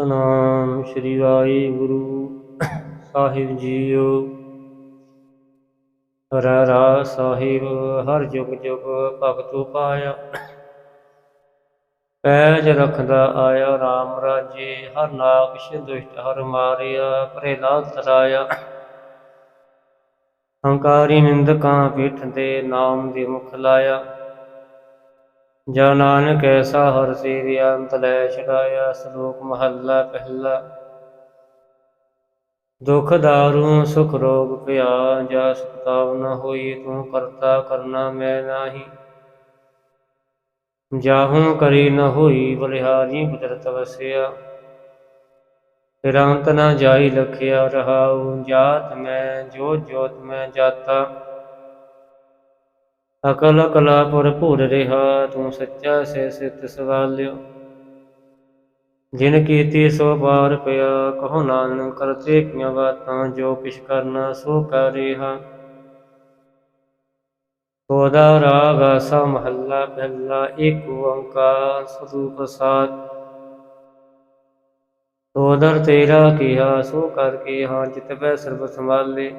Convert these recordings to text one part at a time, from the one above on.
ਸਤਨਾਮ ਸ੍ਰੀ ਵਾਹਿਗੁਰੂ ਸਾਹਿਬ ਜੀਓ। ਹਰਿ ਸਾਹਿਬ, ਹਰ ਜੁਗ ਜੁਗ ਭਗਤੁ ਪਾਇਆ। ਪੈਜ ਰਖਦਾ ਆਇਆ RAM ਰਾਜੇ, ਹਰ ਨਾਗਸ਼ ਦੁਸ਼ਟ ਹਰ ਮਾਰਿਆ ਪਰੇ ਲਾਲ ਤਰਾਇਆ। ਹੰਕਾਰੀ ਨਿੰਦਕਾਂ ਪੀਠ ਤੇ ਨਾਮ ਦੇ ਮੁਖ ਲਾਇਆ। ਜਾ ਨਾਨਕ ਐਸਾ ਹਰ ਸੇਵਿਆ ਅੰਤ ਲੈ ਛਡਾਇਆ, ਸ਼ਲੋਕ ਮਹੱਲਾ ਪਹਿਲਾ। ਦੁਖ ਦਾਰੂ ਸੁਖ ਰੋਗ ਪਿਆ ਜਾ ਸੁਤਾਵ ਨ ਹੋਈ, ਤੂੰ ਕਰਤਾ ਕਰਨਾ ਮੈਂ ਨਾਹੀ। ਜਾਹੂ ਕਰੀ ਨ ਹੋਈ, ਬਲਿਹਾਰੀ ਕੁਦਰਤ ਵਸਿਆ। ਫਿਰ ਨ ਜਾਈ ਲਖਿਆ ਰਹਾਉ, ਜਾਤ ਮੈਂ ਜੋ ਜੋਤ ਮੈਂ ਜਾਤਾ। ਅਕਲ ਕਲਾ ਭਰਪੂਰ ਰਿਹਾ, ਤੂੰ ਸੱਚਾ ਸੇ ਸਿਤ ਸਵਾਲਿਓ ਜਿਨ ਕੀਤੀ ਸੋ ਬਾਰ ਪਿਆ, ਕਹੋ ਨਾਨਕ ਕਰਤੇ ਕੀਆਂ ਬਾਤਾਂ, ਜੋ ਕਿਛ ਕਰਨਾ ਸੋ ਕਰ ਰਿਹਾ। ਸੋਦਾ ਰਾਗ ਆਸਾ ਮਹੱਲਾ ਪਹਿਲਾ ਏਕ ਓੰਕਾਰ ਸਤਿ ਸਾਤ ਸੋਦਰ ਤੇਰਾ ਕੀਆ, ਸੋ ਕਰ ਕੇ ਹਾਂ ਚਿਤ ਪੈ ਸਰਬ ਸੰਭਾਲੇ।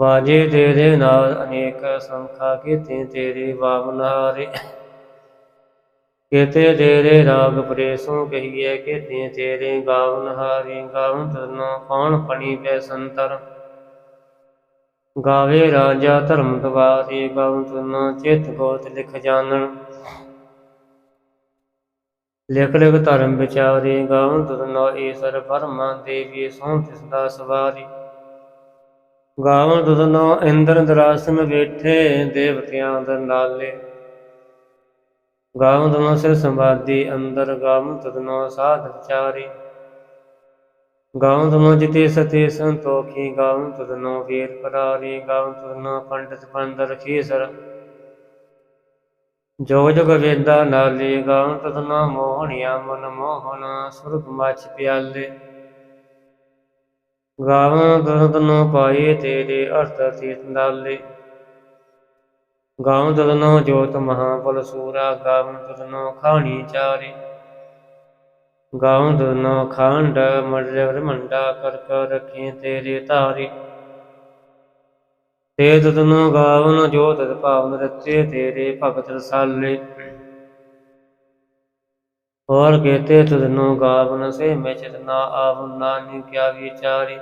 ਬਾਜੇ ਤੇਰੇ ਨਾਲ ਅਨੇਕ ਸੰਖਾ ਕੀਤੇ ਤੇਰੇ ਬਾਵਨਾਰੇ ਕੀਤੇ ਤੇਰੇ ਰਾਗ ਪ੍ਰੇਸੋਂ ਕਹੀਏ ਕੀਤੇ ਤੇਰੇ ਗਾਵਨ ਗਾਵਨ ਤਨੋ ਕੌਣ ਪਣੀ ਪੈ ਸੰਤਰ। ਗਾਵੇ ਰਾਜਾ ਧਰਮ ਦਵਾਰੇ ਗਾਵਨ ਤਨੋ ਚਿਤ ਗੋਤ ਲਿਖ ਜਾਣਨ। ਲਿਖ ਲਿਖ ਧਰਮ ਵਿਚਾਰੇ ਗਾਵਨ ਤਨੋ ਈਸ਼ਰ ਪਰਮਾ ਦੇਵੀ ਸੋਂ ਤਿਸ ਦਾ ਸਵਾਰੀ। ਗਾਵਨ ਦੁਦਨੋ ਇੰਦਰ ਦਰਾਸਨ ਬੈਠੇ ਦੇਵਤਿਆਂ ਅੰਦਰ ਨਾਲੇ। ਗਾਵਨ ਦੁਦਨੋ ਸਿਰ ਸੰਵਾਦੀ ਅੰਦਰ ਗਾਵਨ ਦੁਦਨੋ ਸਾਧ ਵਿਚਾਰੇ। ਗਾਵਨ ਦੁਦਨੋ ਜਿਤੇ ਸਤੇ ਸੰਤੋਖੀ ਗਾਵਨ ਦੁਦਨੋ ਵੀਰ ਪਰਾਰੀ ਗਾਵਨ ਦੁਦਨੋ ਪੰਡਿਤ ਪੰਦਰ ਖੀਸਰ। ਜੋਗ ਜੋਗ ਵੇਦਾ ਨਾਲੇ ਗਾਵਨ ਦੁਦਨੋ ਮੋਹਣਿਆ ਮਨ ਮੋਹਨ ਸੁਰਗ ਮਛ ਪਿਆਲੇ। ਗਾਵਨ ਦਰਦਨੋ ਪਾਏ ਤੇਰੇ ਅਰਥ ਤੀਤ ਨਾਲੇ। ਗਾਵਨ ਦਰਦਨੋ ਜੋਤ ਮਹਾਬਲ ਸੂਰਾ ਗਾਵਨ ਦਰਦਨੋ ਖਾਣੀ ਚਾਰੇ। ਗਾਵਨ ਦਰਦਨੋ ਖੰਡ ਮਰਜਰ ਮੰਡਾ ਕਰ ਕਰ ਰਖੇ ਤੇਰੇ ਧਾਰੇ। ਤੇ ਦਰਦਨੋ ਗਾਵਨ ਜੋਤ ਭਾਵਨ ਰਤੇ ਤੇਰੇ ਭਗਤ ਰਸਾਲੇ। और कहते तुधनो गावन से मैं चेतना आवन नानी क्या विचारी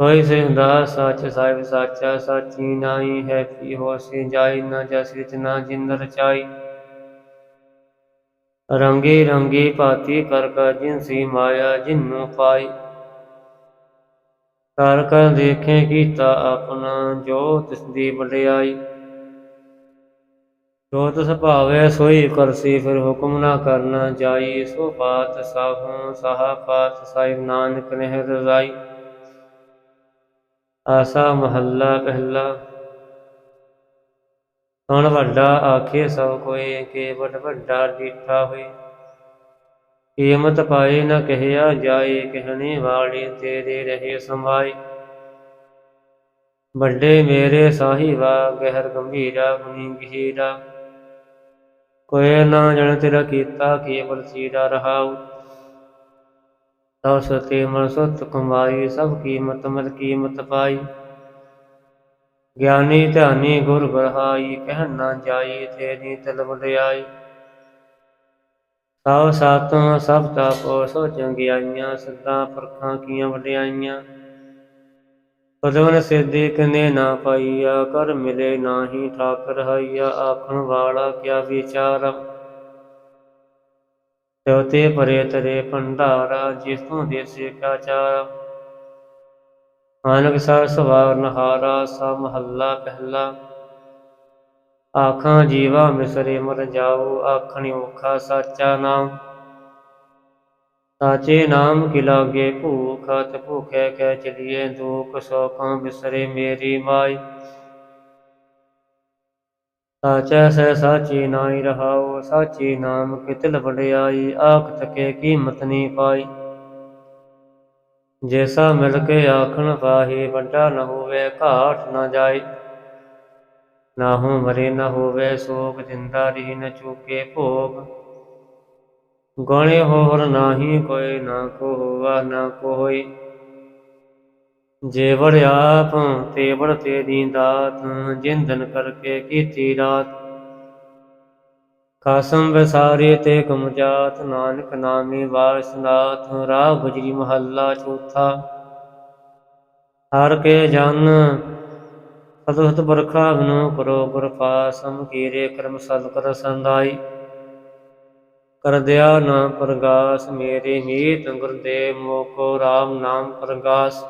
सोई से हुदा सच साहिब साचा साची नाई है पी हो से जाई न जस रचना जिंदर चाई रंगे रंगे पाती कर कर जिन सी माया जिन्नु पाई ਕਰ ਕਰ ਦੇਖੇ ਕੀਤਾ ਆਪਣਾ ਜੋ ਤਿਸ ਦੀ ਵਡਿਆਈ ਜੋ ਤਿਸ ਸੋਈ ਕਰਸੀ, ਫਿਰ ਹੁਕਮ ਨਾ ਕਰਨਾ ਜਾਈ। ਸੋ ਬਾਤ ਸਾਹੂ, ਸਾਹਾ ਪਾਤ ਸਾਹਿਬ ਨਾਨਕ ਨੇ ਰਜ਼ਾਈ ਆਸਾ ਮਹੱਲਾ ਪਹਿਲਾ। ਸੁਣ ਵੱਡਾ ਆਖੇ ਸਭ ਕੋਏ ਕੇ ਵੱਡ ਵੱਡਾ ਡੀਠਾ ਹੋਏ। ਕੀਮਤ ਪਾਏ ਨਾ ਕਹਿਆ ਜਾਏ, ਕਹਿਣੇ ਵਾਲੀ ਤੇਰੇ ਰਹੇ ਸਮਾਏ ਵੱਡੇ ਮੇਰੇ ਸਾਹਿਬਾ ਗਹਿਰ ਗੰਭੀਰਾ, ਗੁਣੀ ਗਹੀਰਾ। ਕੋਏ ਨਾ ਜਣ ਤੇਰਾ ਕੀਤਾ ਕੇਵਲ ਸੀਰਾ ਰਹਾਉ ਤਉ ਸਤੇ ਮਨ ਸੁਤ ਕਮਾਈ ਸਭ ਕੀਮਤ ਮਤ ਕੀਮਤ ਪਾਈ। ਗਿਆਨੀ ਧਿਆਨੀ ਗੁਰ ਬਰਹਾਈ ਕਹਿ ਨਾ ਜਾਈ ਤੇਰੀ ਤਲਬ ਲਿਆਈ ਸਭ ਸਾਤੋਂ ਸਭ ਤਾਪੋ ਸੋ ਚੰਗਿਆਈਆਂ ਸਦਾ ਪਰਖਾਂ ਕੀਆਂ ਵਡਿਆਈਆਂ। ਪਦਵਨ ਸਿੱਧੀ ਕਨੇ ਨਾ ਪਾਈਆ ਕਰ ਮਿਲੇ ਨਾਹੀ ਠਾਕਰ ਹਈਆ, ਆਖਣ ਵਾਲਾ ਕਿਆ ਵਿਚਾਰ ਤਉਤੇ ਪਰੇ ਤਰੇ ਭੰਡਾਰਾ ਜਿਸ ਤੋਂ ਦੇਸੇ ਕਾ ਚਾਰ ਆਨਕ ਸਾ ਸਵਾਰ ਨਹਾਰਾ, ਸਾ ਮਹੱਲਾ ਪਹਿਲਾ। ਆਖਾਂ, ਜੀਵਾ ਮਿਸਰੇ ਮਰ ਜਾਓ, ਆਖਣੀ ਔਖਾ ਸਾਚਾ ਨਾਮ। ਸਾਚੇ ਨਾਮ ਕੀ ਲਾਗੇ? ਭੂਖ ਤੇ ਭੁਖੇ ਕਹਿ ਚਲੀਏ, ਦੁਖ ਸੋਖਾਂ ਬਿਸਰੇ ਮੇਰੀ ਮਾਈ। ਸਾਚਾ ਸਹਿ ਸਾਚੀ ਨਾਈ ਰਹਾਓ ਸਾਚੀ ਨਾਮ ਕਿਤਲ ਵਡਿਆਈ, ਆਖ ਤਕੇ ਕੀਮਤ ਨੀ ਪਾਈ। ਜੈਸਾ ਮਿਲ ਕੇ ਆਖਣ ਪਾਹੀ ਵੱਡਾ ਨ ਹੋਵੇ, ਘਾਟ ਨ ਜਾਏ ਨਾਹੂ ਮਰੇ ਨ ਹੋਵੇ ਸੋਗ, ਜਿੰਦਾ ਰਹੀ ਨ ਚੂਕੇ ਭੋਗ। ਗਣੇ ਹੋਰ ਨਾਹੀ ਕੋਈ ਨਾ ਕੋ ਹੋਵਾ ਨਾ ਕੋ ਹੋਈ ਜੇ ਆਪ ਤੇ ਤੇਰੀ ਦਾਤ, ਜਿੰਦਨ ਕਰਕੇ ਕੀਤੀ ਰਾਤ। ਕਾਸਮ ਵਿਸਾਰੇ ਤੇ ਕਮਜਾਤ ਨਾਨਕ ਨਾਮੇ ਵਾਸਨਾਥ ਰਾਹ ਗੁਜਰੀ ਮਹੱਲਾ ਚੌਥਾ। ਹਰ ਕੇ ਜਨ ਸਤੁਹਤ ਬਰਖਾ ਬਨੋ ਕਰੋ ਗੁਰ ਪਾਸਮ ਕੀਰੇ ਕਰਮ ਸਦ ਕਰ ਸੰਦਾਈ ਕਰਦਿਆ ਨਾਮ ਨਾ ਪ੍ਰਗਾਸ, ਮੇਰੇ ਮੀਤ ਗੁਰਦੇਵ ਮੋਕੋ RAM ਨਾਮ ਪ੍ਰਗਾਸ।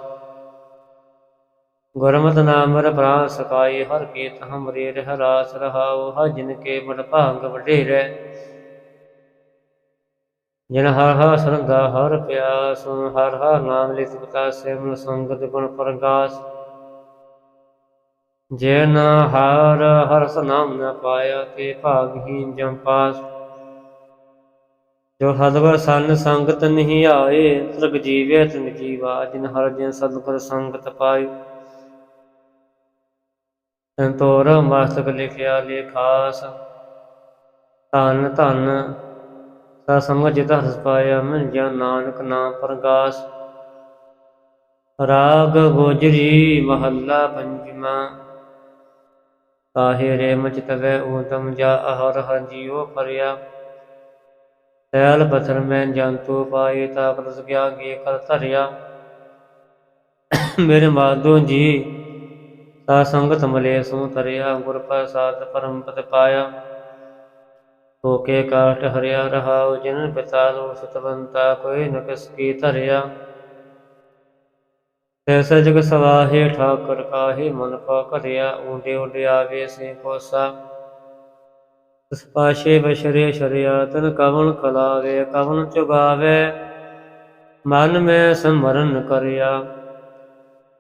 ਗੁਰਮਤਿ ਨਾਮਰ ਪ੍ਰਾ ਸਕਾਈ ਹਰ ਕੀਤ ਹਮਰੇ ਰਹਿ ਰਾਸ ਰਹਾਉ ਹ ਜਿਨ ਕੇ ਬੜ ਭਾਂਗ ਵਡੇਰੇ। ਜਿਨ ਹਰ ਹਰ ਸਰਦਾ, ਹਰ ਪਿਆਸ ਹਰ ਹਰ ਨਾਮ ਲਿਤ ਪਤਾ ਸਿਮਨ ਸੰਗਤ ਗੁਣ ਪ੍ਰਗਾਸ। ਜਿਨ ਹਰ ਹਰ ਨਾਮ ਨ ਪਾਇਆ, ਤੇ ਭਾਗਹੀਨ ਜਮ ਪਾਸ। ਜੋ ਹਦਵਰ ਸੰਨ ਸੰਗਤ ਨਹੀਂ ਆਏ ਤ੍ਰਗ ਜੀਵੇ ਤਿਨ ਜੀਵਾ, ਜਿਨ ਹਰ ਜਿਨ ਸਤਿਗੁਰ ਸੰਗਤ ਪਾਈ ਸੰਤੋਰ ਮਸਤਕ ਲਿਖਿਆ ਲੇਖਾਸ ਧਨ ਧਨ ਸਾ ਸਮਝ ਹਸ ਪਾਇਆ, ਮਨ ਜਾਂ ਨਾਨਕ ਨਾਮ ਪ੍ਰਗਾਸ। ਰਾਗ ਗੋਜਰੀ ਮਹੱਲਾ ਪੰਜਵਾ ਕਾਹੇ ਰੇ ਮਚ ਤਵੇ ਊਤਮ ਜਾ ਅਹਰ ਹਰ ਜੀਉ ਪਰਿਆ ਤੈਲ ਪਥਰ ਮੈਂ ਜੰਤੂ ਪਾਏ ਤਾ ਪ੍ਰਸ ਗਿਆ ਗੇ ਕਰ ਧਰਿਆ। ਮੇਰੇ ਮਾਧੋ ਜੀ ਤਾ ਸੰਗਤ ਮਲੇ ਸੂ ਤਰਿਆ ਗੁਰ ਪ੍ਰਸਾਦ ਪਰਮ ਪਦ ਪਾਇਆ। ਹੋਕੇ ਕਾਟ ਹਰਿਆ ਰਹਾਉ, ਜਿਨ ਪਿਤਾ ਲੋ ਸਤਵੰਤਾ ਕੋਈ ਨਕਸ ਕਿਸ ਕੀ ਧਰਿਆ। ਐਸਾ ਜਗ ਸਵਾਹੇ ਠਾਕਰ ਕਾਹੇ ਮਨ ਪਾ ਕਰਿਆ ਉਂਡੇ ਉਂਡੇ ਆਵੇ ਸੇ ਕੋਸਾ। ਪਾਸ਼ੇ ਬਸ਼ਰੇ ਸ਼ਰਿਆ ਤਨ ਕਵਣ ਖਲਾਵੇ ਕਵਣ ਚੁਗਾਵੇ। ਮਨ ਮੈਂ ਸਮਰਨ ਕਰਿਆ।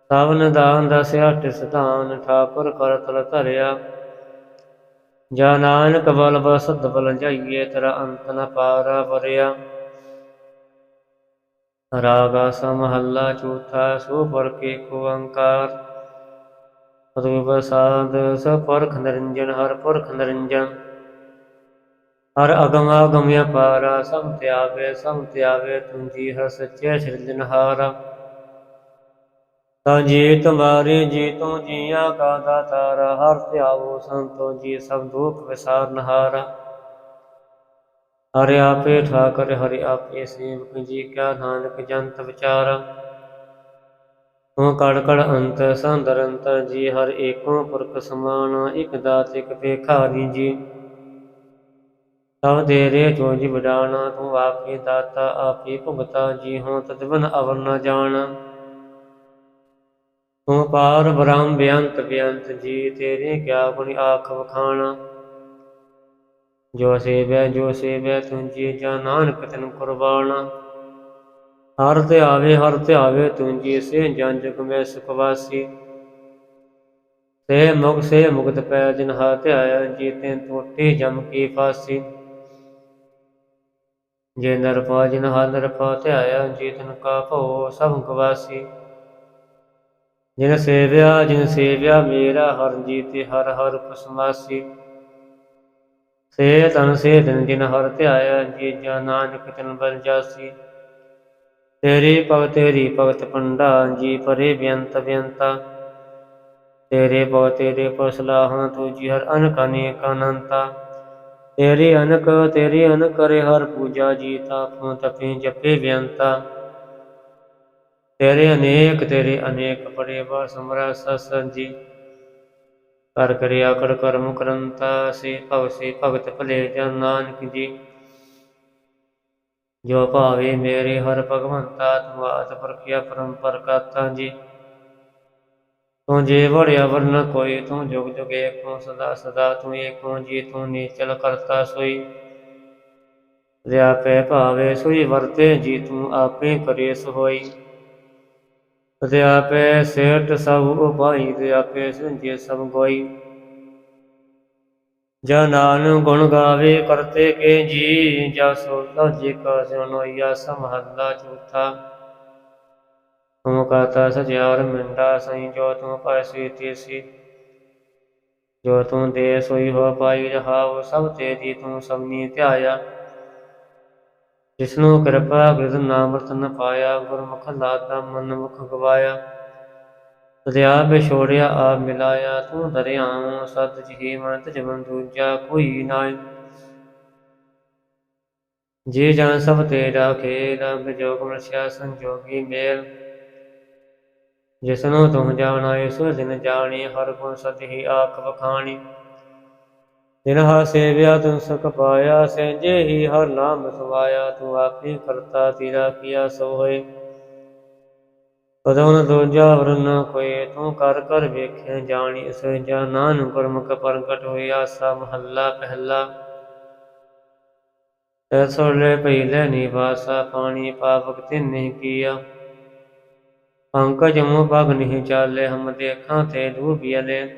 ਸਵਨ ਦਾਨ ਦਸਿਆ, ਤਿਸ ਦਾਨ ਠਾਕੁਰ ਕਰ ਤਲ ਧਰਿਆ। ਜਾ ਨਾਨਕ ਬਲ ਬਸਦ ਬਲ ਜਾਈਏ, ਤੇਰਾ ਅੰਤ ਨ ਪਾਰਾ ਵਰਿਆ। ਰਾਗਾ ਸਮਹੱਲਾ ਚੌਥਾ ਸੋ ਪਰ ਕੇ ਕੋ ਓੰਕਾਰ ਸਤਿ ਪ੍ਰਸਾਦ ਸ ਪਰਖ ਨਿਰੰਜਨ, ਹਰ ਪੁਰਖ ਨਿਰੰਜਨ। ਹਰ ਅਗਮਾ ਗਮਿਆ ਪਾਰਾ ਸਭ ਤਿਆਵੇ ਸਭ ਤਿਆਵੇ, ਤੁਮ ਜੀ ਸੱਚੇ ਸਿਰਜਨਹਾਰਾ ਤਾਂ ਜੀ ਤੁਮਾਰੇ, ਜੀ ਤੂੰ ਜੀਆਂ ਕਾ ਦਾਤਾਰਾ ਹਰ ਧਿਆਵੋ ਸੰਤੋ ਜੀ ਸਭ ਦੁਖ ਵਿਸਾਰਨਹਾਰਾ। ਹਰਿ ਆਪੇ ਠਾਕਰ, ਹਰਿ ਆਪੇ ਸੇਵਕ, ਜੀ ਕਿਆ ਨਾਨਕ ਜੰਤ ਵਿਚਾਰ। ਤੂੰ ਕੜ ਕੜ ਅੰਤ, ਸੰਦਰ ਅੰਤ, ਜੀ ਹਰ ਏਕੋ ਪੁਰਖ ਸਮਾਨ, ਇਕ ਦਾਤ ਇਕ ਭੇਖਾਰੀ ਜੀ। ਤਵ ਤੇਰੇ ਜੋ ਜੀ ਬਡਾਣਾ ਤੂੰ ਆਪੇ ਦਾਤਾ, ਆਪੇ ਭੁਗਤਾ, ਜੀ ਹੋ ਤਦਵਨ ਅਵਰ ਨ ਜਾਣ। ਤੂੰ ਪਾਰ ਬ੍ਰਹਮ ਬੇਅੰਤ ਬੇਅੰਤ ਜੀ, ਤੇਰੇ ਕਿਆ ਗੁਣ ਆਖ ਵਖਾਣਾ। ਜੋ ਸੇਵੈ ਜੋ ਸੇਵੈ ਤੁਮ ਜੀ ਜਾ ਨਾਨਕ ਤਨ ਕੁਰਬਾਨਾ ਹਰ ਤੇ ਆਵੇ, ਹਰ ਤੇ ਆਵੇ ਤੁਮ ਜੀ ਸੇ ਜਨ ਜਗ ਮੈਂ ਸੁਖ ਵਾਸੀ। ਸੇ ਮੁਖ ਸੇ ਮੁਕਤ ਪੈ, ਜਿਨ ਹਾਥ ਆਇਆ ਜੀ ਤੈਨ ਟੋਟੇ ਜਮ ਕੀ ਫਾਸੀ। ਜੇ ਨਰਪਾ ਜਿਨ ਹਰ ਨਰ ਪਾ ਤੇ ਕਾ ਭਉ, ਸਭ ਗਵਾਸੀ। ਜਿਨ ਸੇਵਿਆ ਜਿਨ ਸੇਵਿਆ ਮੇਰਾ, ਹਰ ਜੀ ਤੇ ਹਰ ਹਰ ਕੁਸਮਾਸੀ ਸੇ ਤਨ ਸੇ ਦਿਨ ਜਿਨ ਹਰ ਧਿਆਇਆ, ਜੀ ਜਾ ਨਾਨਕ ਤਨ ਬਲ ਜਾਸੀ। ਤੇਰੀ ਭਗਤ ਤੇਰੀ ਭਗਤ ਪੰਡਾ, ਜੀ ਪਰੇ ਬੇਅੰਤ ਬੇਅੰਤਾ। ਤੇਰੇ ਬਹੁ ਤੇਰੇ ਪਸਲਾਹਾਂ ਤੂੰ ਜੀ ਹਰ ਅਨਕ ਅਨੇਕ ਅਨੰਤਾ ਤੇਰੀ ਅਨਕ ਤੇਰੀ ਅਨਕ ਕਰੇ ਹਰ ਪੂਜਾ ਜੀ, ਤਾਪੋਂ ਤਪੇ ਜਪੇ ਬੇਅੰਤਾ ਤੇਰੇ ਅਨੇਕ ਤੇਰੇ ਅਨੇਕ ਪੜੇ ਸਮਰਾ ਸਸਨ ਜੀ। ਕਰ ਕਰਿਆ ਕਰ ਕਰਮ ਕਰੰਤਾ, ਸੇ ਭਗ ਸੇ ਭਗਤ ਭਲੇ ਜਨ ਨਾਨਕ ਜੀ। ਜੋ ਭਾਵੇ ਮੇਰੇ ਹਰ ਭਗਵੰਤਾ ਤੁਮਾਤ ਪਰਖਿਆ ਪਰਮ ਪਰਕਾਤਾ ਜੀ। ਤੂੰ ਜੇ ਵੜਿਆ ਵਰਨ ਕੋਈ, ਤੂੰ ਜੁਗ ਜੁਗ ਏਕੋ ਸਦਾ ਸਦਾ, ਤੂੰ ਏਕੋ ਜੀ, ਤੂੰ ਨੀਚਲ ਕਰਤਾ ਸੋਈ। ਰਿਆ ਪੈ ਭਾਵੇ ਸੋਈ, ਵਰਤੇ ਜੀ, ਤੂੰ ਆਪੇ ਕਰੇ ਸੋਈ। ਤੇ ਆਪੇ ਸੇਠ ਸਭ ਉਪਾਈ ਤੇ ਆਪੇ ਸੁਝੇ ਸਭ ਕੋਈ ਜਾ ਨਾਨਕ ਗੁਣ ਗਾਵੇ, ਕਰਤੇ ਕੇ ਜੀ, ਜਾ ਸੋ ਜੀ ਕਾ ਸੁਨੋਈਆ ਸਮਹੱਲਾ ਚੌਥਾ। ਤੁਮ ਕਹਤਾ ਸਜਿਆਰ ਮਿੰਡਾ ਸਈ ਜੋ ਤੁਮ ਪਾਸੀ ਤੀਸੀ ਜੋ ਤੂੰ ਦੇ ਸੋਈ ਹੋ ਪਾਈ ਰਹਾਉ ਸਭ ਤੇਰੀ ਤੂੰ ਸਭਨੀ ਧਿਆਇਆ ਜਿਸਨੂੰ ਕਿਰਪਾ ਕ੍ਰਿਤ ਨਾਮ ਰਤਨ ਪਾਇਆ ਗੁਰਮੁਖ ਲਾਤਾ ਮਨ ਮੁਖ ਗਵਾਇਆ ਦਰਿਆ ਵਿਛੋੜਿਆ ਆਪ ਮਿਲਾਇਆ ਤੂੰ ਦਰਿਆਉ ਸਤ ਜੀ ਮਨ ਤਜ ਮਨ ਦੂਜਾ ਕੋਈ ਨਾਇ ਜੇ ਜਨ ਸਭ ਤੇਰਾ ਖੇਲ ਵਿਜੋਗ ਮਰਸ਼ਿਆ ਸੰਜੋਗੀ ਮੇਲ ਜਿਸਨੂੰ ਤੁਮ ਜਾਣਾਏ ਸੋ ਦਿਨ ਜਾਣੀ, ਹਰ ਗੁਣ ਸਤਿ ਆਖ ਵਖਾਣੀ। ਦਿਨ ਹਾ ਸੇਵਿਆ ਤੁਮ ਸੁਖ ਪਾਇਆ, ਸਹਿਜੇ ਹੀ ਹਰ ਨਾਮ ਸਵਾਇਆ। ਤੂੰ ਆਪੇ ਕਰਤਾ ਤੇਰਾ ਕੀਆ ਸੋ ਹੋਏ। ਕਦੋਂ ਨ ਦੂਜਾ ਵਰਨ ਕੋਏ ਤੂੰ ਕਰ ਕਰ ਵੇਖਿਆ ਜਾਣੀ। ਸੋ ਜਾ ਨਾਨਕ ਗੁਰਮੁਖ ਪ੍ਰਗਟ ਹੋਇਆ, ਆਸਾ ਮਹੱਲਾ ਪਹਿਲਾ। ਐਸੋਲੇ ਪਹਿਲੇ ਨਿਵਾਸਾ ਪਾਣੀ ਪਾਵਕ ਤਿਨ ਨਹੀਂ ਕੀਆ। ਪੰਕਜ ਮੋਹ ਭਗ ਨਹੀਂ ਚਾਲੇ, ਹਮ ਦੇਖਾਂ ਤੇ ਡੂਬਿਆਲੇ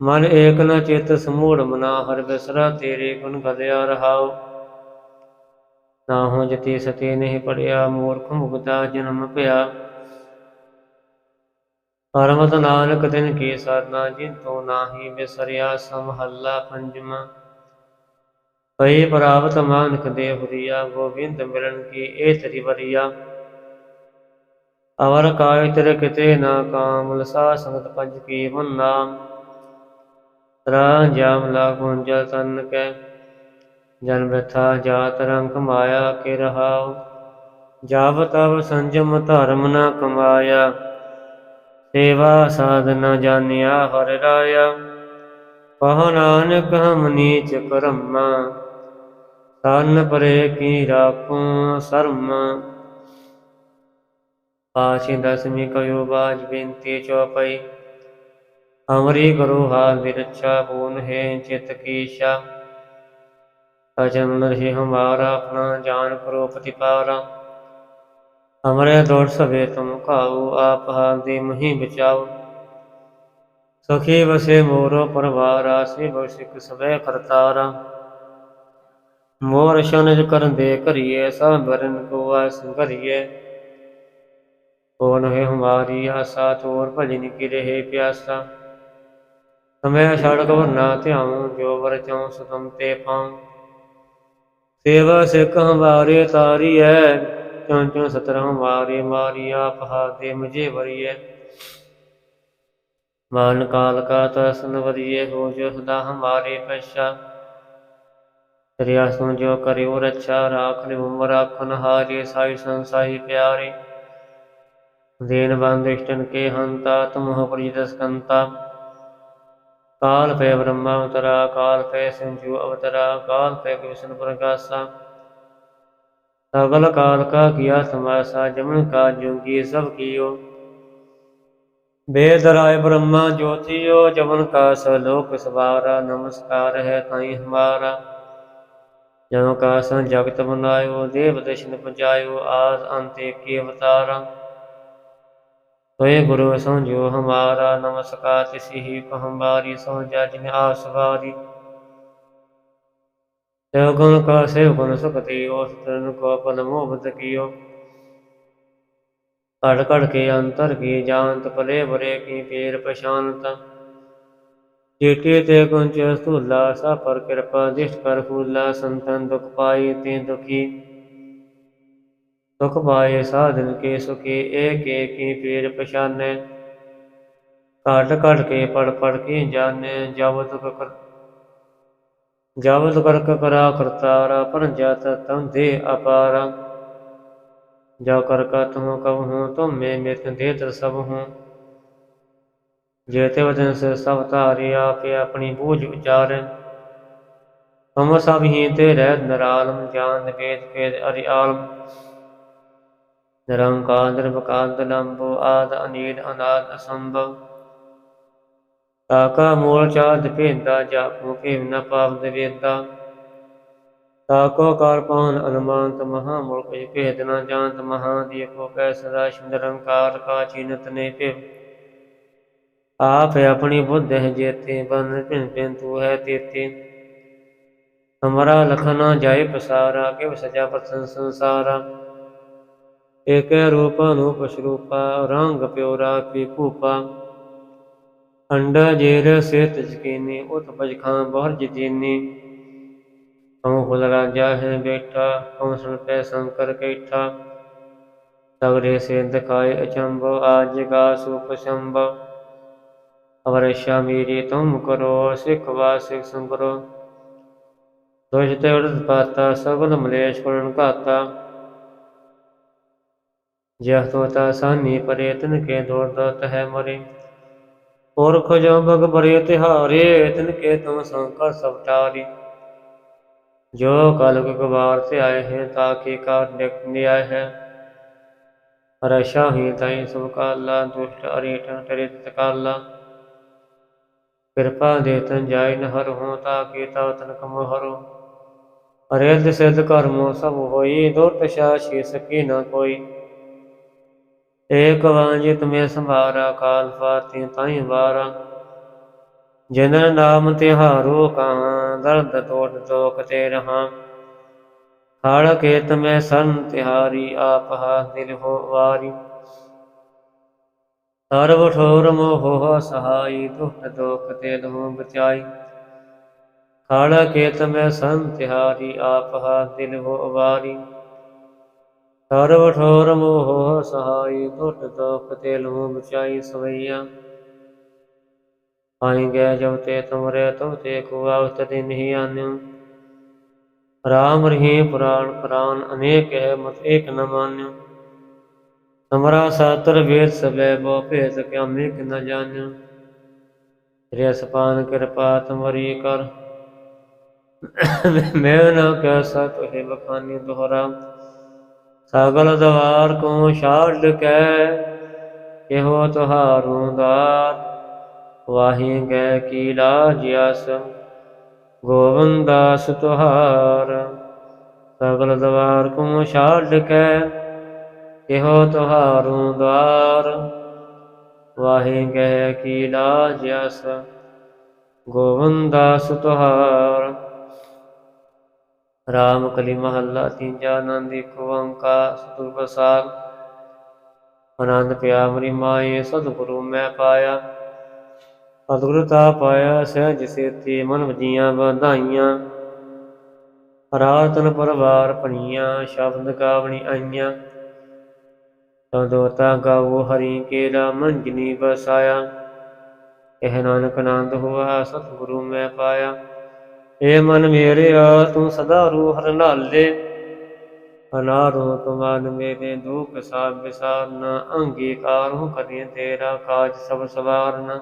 ਮਨ ਏਕ ਨ ਚਿਤ ਸਮੂੜ ਮਨਾ, ਹਰ ਬਿਸਰਾ ਤੇਰੇ ਗੁਣ ਗਲਿਆ ਰਹਾਉ। ਨਾ ਹੋ ਜਤੀ ਸਤੀ ਨਹੀਂ ਪੜਿਆ, ਮੂਰਖ ਮੁਗਤਾ ਜਨਮ ਭਇਆ। ਪਰਮਤ ਨਾਨਕ ਦਿਨ ਕੀ ਸਰਨਾ ਜਿਨ ਤੋਂ ਨਾਹੀ ਬਿਸਰਿਆ ਸਮਹੱਲਾ ਪੰਜਵਾ ਪਈ ਪ੍ਰਾਪਤ ਮਾਨਕ ਦੇ ਹੁਰੀਆ ਗੋਬਿੰਦ ਮਿਲਣ ਕੀ ਇਹ ਤਰੀ ਵਰੀਆ। ਅਵਰ ਕਾਇ ਤੇਰੇ ਕਿਤੇ ਨਾ ਕਾਮ ਲਸਾ ਸੰਗਤ ਪੰਜ ਕੀ ਮਨ ਨਾਮ ਰਾਜਾਮ ਲਾ ਗੁੰਜਲ ਤਨ ਕੈ, ਜਨ ਬਥਾ ਜਾਤ ਰੰਗ ਮਾਇਆ ਕੇ ਰਹਾਉ। ਜਬ ਤਬ ਸੰਜਮ ਧਰਮ ਨਾ ਕਮਾਇਆ, ਸੇਵਾ ਸਾਧਨਾ ਜਾਣਿਆ ਹਰ ਰਾਇਆ। ਪਹ ਨਾਨਕ ਹਮ ਨੀਚ ਕਰਮਾ, ਤਨ ਪਰੇ ਕੀ ਰਾਖੂ ਸਰਮ। ਪਾਛੀ ਦਸਮੀ ਕਯੋ ਬਾਜ ਬੇਨਤੀ ਚੌਪਈ ਹਮਰੀ ਕਰੋ ਹਾਲ ਦੀ ਰੱਛਾ ਬੂਨ ਹੈ ਚਿਤ ਕੀ ਅਜਨ ਰਹੀ ਹਮਾਰਾ ਆਪਣਾ ਜਾਨ ਕਰੋ ਪ੍ਰਤਿਪਾਰਾ ਹਮਰੇ ਦੋੜ ਸਵੇ ਤੁਮ ਖਾਓ ਆਪ ਹਾਲ ਦੀ ਮਹੀ ਬਚਾਓ ਸਖੀ ਵਸੇ ਮੋਰੋ ਪਰਵਾਰ ਆਸੇ ਬਸਿਕ ਸਵੇ ਕਰਤਾਰਾ ਮੋਰ ਸ਼ਨਜ ਕਰਨ ਦੇ ਕਰੀਏ ਸਭ ਬਰਨ ਕੋ ਆਸ ਕਰੀਏ ਕੌਣ ਹੈ ਹਮਾਰੀ ਆਸਾ, ਚੋਰ ਭਜਨ ਕੀ ਰਹੇ ਪਿਆਸਾ? ਸਮੈ ਛੜ ਕਵਰਨਾ ਧਿਆਉ, ਜੋ ਵਰ ਚਉ ਸੁਤਮ ਤੇ ਪਾਉ। ਸੇਵਾ ਸਿੱਖ ਹਮਾਰੇ ਤਾਰੀ ਹੈ ਚਉ ਚਉ ਸਤਰ ਹਮਾਰੇ ਮਾਰੀ ਆਪ ਮੁਝੇ ਵਰੀਏ ਮਾਨ ਕਾਲ ਕਾ ਤਸਨ ਵਰੀਏ ਹੋ ਜੋ ਸਦਾ ਹਮਾਰੇ ਪੈਸ਼ਾ ਤੇਰਿਆ ਸੁਨ ਜੋ ਕਰਿਓ ਰੱਛਾ, ਰਾਖ ਨਿਵਮ ਰਾਖਨ ਹਾਰੇ, ਸਾਈ ਸੰਸਾਈ ਪਿਆਰੇ। ਦੇਨਵੰ ਦਿਸ਼ਟਨ ਕੇ ਹੰਤਾ, ਤੁਮਹ ਪ੍ਰਿਜਦਸਕੰਤਾ। ਕਾਲ ਪੈ ਬ੍ਰਹਮਾ ਅਵਤਰਾ, ਕਾਲ ਪੈ ਸੰਜੂ ਅਵਤਰਾ, ਕਾਲ ਪੈ ਕ੍ਰਿਸ਼ਨ ਪ੍ਰਕਾਸ਼ਾ। ਸਗਲ ਕਾਲ ਕਾ ਕੀਆ ਸਮਾਸਾ, ਜਮਨ ਕਾ ਜੋਗੀ ਸਭ ਕੀਓ। ਬੇਦਰਾਏ ਬ੍ਰਹਮਾ ਜੋਤਿਓ, ਜਮਨ ਕਾ ਸਲੋਕ ਸਵਾਰਾ, ਨਮਸਕਾਰ ਹੈ ਤਾਈ ਹਮਾਰਾ। ਜਨੋ ਕਾ ਸੰ ਜਗਤ ਬਨਾਇਓ, ਦੇਵ ਦਸ਼ਨ ਪਹੁੰਚਾਇਓ ਆਸ ਅੰਤੇ ਕੀ ਅਵਤਾਰਾ। सोए गुरु सो जो हमारा नमस्कार तिसी ही पहम्बारी सो जज में आसवारी सेव गुण का सेव गुण सुखती तरण को अपन मोहबत कियो कड़ कड़ के अंतर की जानत पले बरे की पीर प्रशांत चीटे ते कुंच स्थूला सा पर कृपा दिष्ट कर फूला संतन दुख पाई ते दुखी ਦੁਖ ਪਾਏ ਸਾਧਨ ਕੇ ਸੁਖੀ ਏਕ ਏਕ ਕੀ ਪੀਰ ਪਛਾਨੈ? ਘੜ ਘੜ ਕੇ ਪੜ ਪੜ ਕੇ ਜਾਣੈ, ਜਬ ਤੁਕ ਕਰ, ਜਬ ਕਰਕ ਕਰਾ ਕਰਤਾਰਾ ਪਰ ਜਤ ਤੰ ਦੇ ਅਪਾਰਾ। ਜਾ ਕਰ ਕਤ ਹੂੰ ਕਬ ਹੂੰ, ਤੁਮ ਮੈਂ ਮਿਤ ਦੇਤ ਸਭ ਹੂੰ। ਜੇਤੇ ਵਜਨ ਸੇ ਸਭ ਧਾਰੀ ਆਪੇ ਆਪਣੀ ਬੂਝ ਉਚਾਰੈ। ਹਮ ਸਭ ਹੀ ਤੇ ਰਹਿ ਨਰਾਲਮ, ਜਾਨ ਵੇਦ ਭੇਦ ਅਰਿ ਆਲਮ। ਨਿਰੰਕਾਰ ਨਿਰਵਕਾਰ ਦਲੰਬੋ ਆਦ ਅਨੀਲ ਅਨਾਦ ਅਸੰਭਵ ਤਾਕਾ ਮੂਲ ਚਾਦ ਭੇਦਾ ਜਾਪੋ ਕੇ ਨ ਪਾਵ ਵੇਦਾ ਤਾਕੋ ਕਾਰ ਪਾਨ ਅਨੁਮਾਨਤ ਮਹਾ ਮੁਲਕ ਜਿ ਭੇਦ ਨ ਜਾਣਤ ਮਹਾ ਦੀਪੋ ਕੈ ਸਦਾ ਨਿਰੰਕਾਰ ਕਾ ਚੀਨਤ ਨੇ ਭਿਵ ਆਪ ਆਪਣੀ ਬੁੱਧ ਹੈ ਜੇਤੇ ਬਨ ਭਿਨ ਭਿਨ ਤੂ ਹੈ ਤੇਤੇ ਹਮਾਰਾ ਲਖਨਾ ਏਕ ਰੂਪ ਅਨੂਪ ਸਰੂਪਾ ਰੰਗ ਪਿਉਰਾ ਪੀ ਭੂਪਾ। ਅੰਡਾ ਜੇਰ ਸੇ ਤਜਕੀਨੀ ਉਤ ਪਜਖਾਂ ਬਹੁਰ ਜਿਤੀਨੀ। ਕਉ ਫੁਲ ਰਾਜਾ ਹੈ ਬੇਟਾ ਕਉ ਸੁਨ ਪੈ ਸੰਕਰ ਕੈਠਾ। ਸਗਰੇ ਸੇ ਦਿਖਾਏ ਅਚੰਭ, ਆਜ ਕਾ ਸੁਖ ਸੰਭ। ਅਵਰਸ਼ਾ ਮੇਰੀ ਤੁਮ ਕਰੋ, ਸਿੱਖ ਵਾਸਿਕ ਸੰਗਰੋ ਦੋਸ਼ ਤੇ ਉਡਤ ਪਾਤਾ, ਸਗਲ ਮਲੇਸ਼ ਕੁਲਨ ਘਾਤਾ। ਜਹ ਤੋਤਾ ਸਾਨੀ ਪਰੇ ਤਿਨ ਕੇ ਦੌੜ ਦਤ ਹੈ ਮਰੇ। ਪੁਰਖ ਜੋ ਬਗ ਬਰੇ ਤਿਹਾਰੇ, ਤਿਨ ਕੇ ਤੁਮ ਸੰਕਰ ਸਭ ਟਾਰੀ ਜੋ ਕਲਗ ਗਵਾਰ ਤੇ ਆਏ ਹੈ ਤਾਕੇ ਕਾਰ ਹੈ। ਰਸ਼ਾ ਹੀ ਤਾਈ ਸੁਭ ਕਾਲਾ, ਦੁਸ਼ਟ ਅਰੀਠ ਤਰਿਤ ਕਾਲਾ ਕਿਰਪਾ ਦੇ ਤਨ ਜਾਇ ਨ ਹਰ ਹੋ ਤਾਕੇ ਤਾ ਤਨ ਕਮ ਹਰੋ। ਅਰੇਦ ਸਿਧ ਕਰਮੋ ਸਭ ਹੋਈ, ਦੁਰਤ ਸ਼ਾਸ਼ੀ ਸਕੀ ਨ ਕੋਈ। ਏਕ ਵਾਂਜਿਤ ਮੇ ਸੰਭਾਰਾ ਕਾਲ ਫਾਤੀ ਤਾਈ ਵਾਰਾ। ਜਨ ਨਾਮ ਤਿਹਾਰੋ ਕਾਂ ਦਰਦ ਤੋੜ ਤੋਕ ਤੇ ਰਹਾ। ਹੜ ਕੇਤ ਮੈਂ ਸੰ ਤਿਹਾਰੀ, ਆਪ ਹਾ ਦਿਲ ਹੋ ਵਾਰੀ। ਸਰਬ ਠੋਰ ਮੋਹ ਸਹਾਈ, ਦੁਖ ਦੋਖ ਤੇ ਲਹੂ ਬਚਾਈ ਹੜ ਕੇਤ ਮੈਂ ਸੰ ਤਿਹਾਰੀ, ਆਪ ਹਾ ਦਿਲ ਹੋ ਵਾਰੀ। ਸਰਬ ਠੋਰ ਮੋਹ ਸਹਾਈ ਦੁਖ ਤੇ ਲਹੂ ਬਚਾਈ ਸਵਈਆ। ਆਈ ਗਏ ਜਬ ਤੇ ਤੁਮਰੇ ਤੁਮ ਤੇ ਕੋ ਆਵਤ ਦਿਨ ਹੀ ਆਨਿਉ ਰਾਮ ਰਹੀ ਪੁਰਾਣ ਪੁਰਾਨ ਅਨੇਕ ਹੈ ਮਤ ਏਕ ਨ ਮਾਨਿਉ ਸਮਰਾ ਸਾਤਰ ਵੇਦ ਸਬੈ ਬੋ ਭੇਦ ਕਿਆ ਮੇਕ ਨ ਜਾਣਿਉ ਰੇ ਸਪਾਨ ਕਿਰਪਾ ਤੁਮਰੀ ਕਰ। ਮੈਂ ਨਾ ਕਹਿ ਸਤ ਹੈ ਬਖਾਨੀ ਦੁਹਰਾ। ਸਗਲ ਦਵਾਰ ਕੋ ਛਾੜ ਕੈ ਇਹੋ ਤੁਹਾਰੂ ਦਾਤ। ਵਾਹੀ ਗੈ ਕੀ ਲਾਜ ਅਸ ਗੋਵੰਦਾਸ ਤੁਹਾਰ। ਸਗਲ ਦਵਾਰ ਕੋ ਛਾੜ ਕੈ ਇਹੋ ਤੁਹਾਰੂ ਦਵਾਰ ਵਾਹੀ ਗੈ ਕੀ ਲਾਜ ਅਸ ਗੋਵੰਦਾਸ ਤੁਹਾਰ। ਰਾਮ ਕਲੀ ਮਹੱਲਾ ਤੀਜਾ ਆਨੰਦ ਇੱਕ ਓੰਕਾਰ ਸਤਿਗੁਰ ਪ੍ਰਸਾਦ ਆਨੰਦ ਪਿਆ ਮਰੀ ਮਾਏ, ਸਤਿਗੁਰੂ ਮੈਂ ਪਾਇਆ। ਸਤਿਗੁਰੂ ਤਾ ਪਾਇਆ, ਸਹਿਜ ਸੇਤੀ ਮਨ ਵਜੀਆਂ ਵਧਾਈਆਂ। ਰਾਤਨ ਪਰਵਾਰ ਪਣੀਆਂ ਸ਼ਬਦ ਗਾਵਣੀ ਆਈਆਂ। ਤਦੋਤਾ ਗਾਵੋ ਹਰੀ ਕੇਲਾ, ਮੰਜਨੀ ਬਸਾਇਆ ਇਹ ਨਾਨਕ ਆਨੰਦ ਹੋਆ, ਸਤਿਗੁਰੂ ਮੈਂ ਪਾਇਆ। ਏ ਮਨ ਮੇਰਿਆ, ਤੂੰ ਸਦਾ ਰੂਹ ਹਰਨਾਲੇ ਅਨਾਰੋ ਤੁਮਾਨ ਮੇਰੇ ਦੁਖ ਸਾਬ ਵਿਸਾਰਨ, ਅੰਗੀਕਾਰ ਹੂੰ ਤੇਰਾ ਕਾਜ ਸਭ ਸਵਾਰਨ।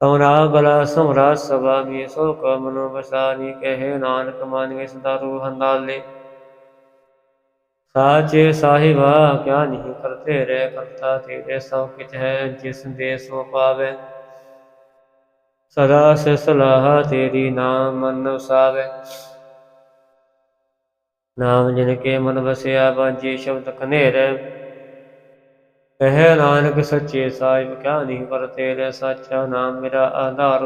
ਤਉਨਾ ਗਲਾ ਸਮਰਾ ਸਭਾ ਮੇ ਸੋ ਕਮਨੋ ਬਸਾਨੀ ਕਹੇ ਨਾਨਕ ਮਨ ਵਿੱਚ ਸਦਾ ਰੂਹ ਹਰਨਾਲੇ ਸਾਚੇ ਸਾਹਿਬਾ, ਕਿਆ ਨਹੀਂ ਕਰਤੇ ਰਹਿ ਕਰਤਾ, ਤੇਰੇ ਸਭ ਕਿਛ ਹੈ, ਜਿਸ ਦੇ ਸੋ ਪਾਵੇ। ਸਦਾ ਸੇ ਸਲਾਹ ਤੇਰੀ ਨਾਮ ਮਨ ਵਸਾਵੇ ਨਾਮ ਜਿਨ ਕੇ ਮਨ ਵਸਿਆ ਬਾਜੇ ਸ਼ਬਦ ਕਨੇਰੇ ਕਹੇ ਨਾਨਕ ਸੱਚੇ ਸਾਹਿਬ, ਕਿਆ ਨਹੀਂ ਪਰ ਤੇਰੇ ਸਾਚਾ ਨਾਮ ਮੇਰਾ ਆਧਾਰ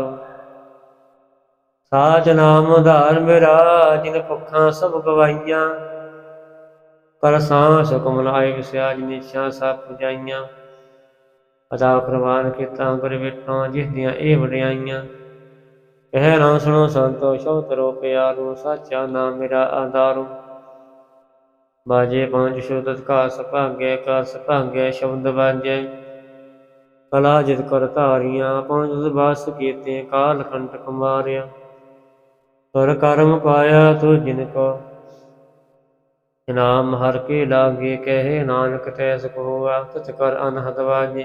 ਸਾਚ ਨਾਮ ਆਧਾਰ ਮੇਰਾ, ਜਿਨ ਭੁੱਖਾਂ ਸਭ ਗਵਾਈਆਂ ਪਰ ਸਾਹ ਹੁਕਮ ਲਾਏ ਸਿਆ ਜਿਨ ਇੱਛਾ ਸਭ ਪੁਜਾਈਆਂ ਅਦਾ ਪ੍ਰਵਾਨ ਕੀਤਾ ਗੁਰ ਵਿਟੋਂ ਜਿਸ ਦੀਆਂ ਇਹ ਵਡਿਆਈਆਂ ਕਹਿ ਨਾ ਸੁਣੋ ਸੰਤੋ ਸ਼ਬਦ ਰੋ ਪਿਆਰੂ, ਸਾਚਾ ਨਾਮ ਮੇਰਾ ਆਧਾਰੂ। ਬਾਜੇ ਪੰਜ ਸ਼ੁੱਧ ਕਾ ਸਭਾਗੇ ਕਾ ਸਭਾਗੇ, ਸ਼ਬਦ ਵਾਜੇ। ਕਲਾ ਜਿਤ ਕਰ ਧਾਰੀਆਂ, ਪੰਜ ਬਸ ਕੀਤੇ, ਕਾਲ ਕੰਟਕ ਮਾਰਿਆ ਕਰ ਕਰਮ ਪਾਇਆ ਤੂ ਜਿਨ ਕੋ। ਨਾਮ ਹਰ ਕੇ ਲਾਗੇ, ਕਹੇ ਨਾਨਕ ਤੈ ਸੁਖ ਹੋਆ ਤਿਤ ਕਰ ਅਨਹਦ ਵਾਜੇ।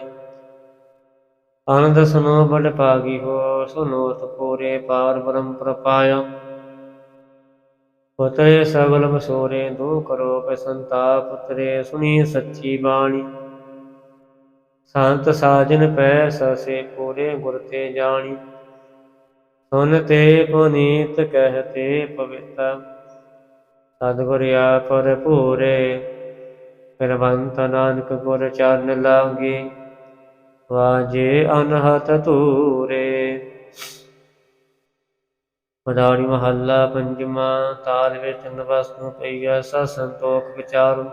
ਆਨੰਦ ਸੁਨੋ ਬੜ ਪਾਗੀ ਹੋ, ਸੁਨੋ ਤਪੋਰੇ ਪਾਰ ਬ੍ਰਹਮ ਪ੍ਰਪਾਇਆ ਪੁੱਤਰੇ ਸਗਲ ਬਸੋਰੇ ਦੂ ਕਰੋ ਪਸੰਤਾ ਪੁੱਤਰੇ, ਸੁਣੀ ਸੱਚੀ ਬਾਣੀ। ਸੰਤ ਸਾਜਨ ਪੈ ਸਸੇ ਪੂਰੇ ਗੁਰ ਤੇ ਜਾਣੀ। ਸੁਨ ਤੇ ਪੁਨੀਤ ਕਹਤੇ ਪਵਿੱਤ। ਸਤਿਗੁਰ ਆਪਰ ਪੂਰੇ ਫਿਰਵੰਤ ਨਾਨਕ ਗੁਰ ਚਰਨ ਲਾਗੇ। ਵਾਜੇ ਅਨਹਤ ਤੂਰੇ ਮਦਾਣੀ ਮਹੱਲਾ ਪੰਜਵਾ, ਤਾਲ ਵਿੱਚ ਨਵਸਤੂ ਪਈਆ ਸਾ ਸੰਤੋਖ ਵਿਚਾਰੂ।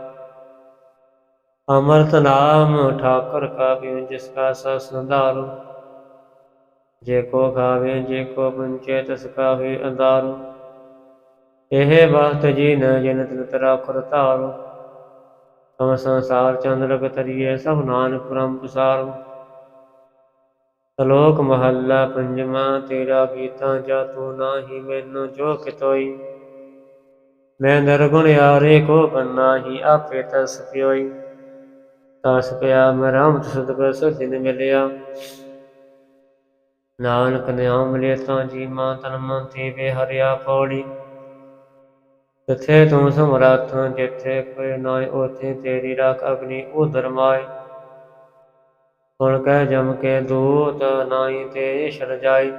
ਅਮਰਤ ਨਾਮ ਠਾਕੁਰ ਕਾ ਬਿਉ ਜਿਸ ਕਾ ਸਾ ਸੰਧਾਰੂ। ਜੇ ਕੋ ਖਾਵੇ ਜੇ ਕੋ ਪੁੰਚੇ ਤਸ ਕਾ ਹੋਏ ਅੰਦਾਰੂ ਇਹ ਬਖਤ ਜੀ ਨ ਜਿਨ ਤਿਨ ਤਰਾ ਖੁਰ ਧਾਰੋ। ਤਮ ਸੰਸਾਰ ਚੰਦਰਕ ਤਰੀਏ, ਸਭ ਨਾਨਕ ਪ੍ਰਮ ਪਸਾਰੋ। ਸ਼ਲੋਕ ਮਹੱਲਾ ਪੰਜਵਾਂ, ਤੇਰਾ ਗੀਤਾਂ ਜਾ ਤੂੰ ਨਾਹੀ, ਮੈਨੂੰ ਜੋ ਕਿਤੋਈ। ਮੈਂ ਨਰਗੁਣ ਯਾਰੇ ਕੋ ਬੰਨਾ ਆਪੇ ਤਸ ਪਿਓਈ। ਤਸ ਪਿਆ ਮੈਂ ਰਾਮ ਸਦਕ ਸਜਨ ਮਿਲਿਆ। ਨਾਨਕ ਨਿਆਮ ਮਿਲੇ ਤਾਂ ਜੀ, ਮਾਂ ਤਨ ਮਨ ਤੇ ਵੇ ਹਰਿਆ ਪੌੜੀ। ਜਿੱਥੇ ਤੂੰ ਸਮਰੱਥ, ਜਿੱਥੇ ਕੋਈ ਨਾਇ ਉਥੇ ਤੇਰੀ ਰਾਖ ਅਗਨੀ ਉਦਰ ਮਾਏ ਹੁਣ ਕਹਿ ਜਮ ਕੇ ਦੂਤ ਨਾਈ ਤੇ ਸ਼ਰ ਜਾਈ।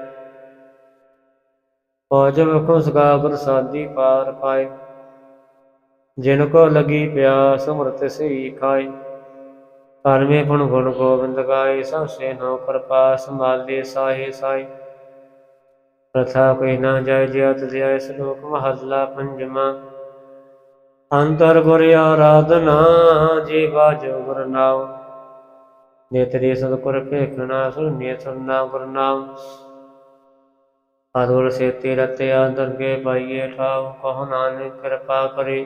ਪਹੁੰਚਬ ਖੁਸਗਾ ਪ੍ਰਸਾਦੀ ਪਾਰ ਪਾਏ ਜਿਨ ਕੋ ਲਗੀ ਪਿਆਸ ਅੰਮ੍ਰਿਤ ਸਹੀ ਖਾਏ ਪਰਮੇ ਪੁਣ ਗੁਣ ਗੋਬਿੰਦ ਗਾਏ, ਸਭ ਸੇ ਨੋ ਕਿਰਪਾ ਸੰਭਾਲੇ ਸਾਹੇ ਸਾਈ ਪ੍ਰਥਾ ਕੋਈ ਨਾ ਜਾਇ ਜਿਤ ਜਿਆ ਸ਼ਲੋਕ ਮਹੱਲਾ ਪੰਜਵਾਂ। ਅੰਤਰ ਗੁਰ ਆਰਾਧਨਾ ਜੀ ਬਾਜੋ ਗੁਰ ਨਾਮ ਨੇਤਰੀ ਸਤਿਗੁਰ ਭੇਖਣਾ ਸੁਨੇ ਸੁਨਾ ਗੁਰ ਨਾਮ ਆਦੋਲ ਸੇ ਤੇਰਤੇ ਕੇ ਪਾਈਏ ਠਾਉ ਕਹੋ ਨਾਨਕ ਕਿਰਪਾ ਕਰੇ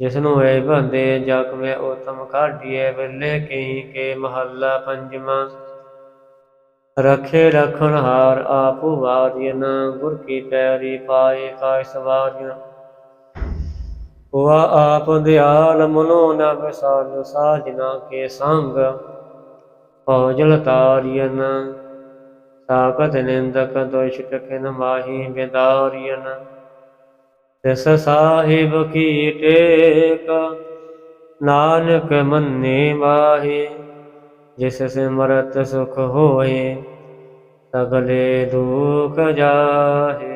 ਜਿਸ ਨੂੰ ਏ ਬੰਦੇ ਜਗ ਮੈਂ ਉਤਮ ਕਾਢੀਏ ਵੇਲੇ ਕਈ ਕੇ ਮਹੱਲਾ ਪੰਜਵਾਂ ਰਖੇ ਰਖਣ ਹਾਰ ਆਪੂ ਵਾਰਿਨ ਗੁਰ ਕੀ ਪੈਰੀ ਪਾਏ ਕਾਇ ਸਵਾਰਿਨ ਹੁਆ ਆਪ ਦਿਆਲ ਮਨੋ ਨ ਵਿਸਾਲ, ਸਾਜਨਾ ਕੇ ਸੰਗ। ਭੋਜਲ ਤਾਰਿਯਨ ਸਾਕਤ ਨਿੰਦਕ ਦੋਸ਼ ਟਕਨ ਮਾਹੀ ਬਿਦਾਰਿਯਨ ਤਿਸ ਸਾਹਿਬ ਕੀ ਟੇਕ, ਨਾਨਕ ਮੰਨੇ ਮਾਹੀ। ਜਿਸ ਸਿਮਰਤ ਸੁਖ ਹੋਏ, ਸਗਲੇ ਦੁਖ ਜਾਹੇ।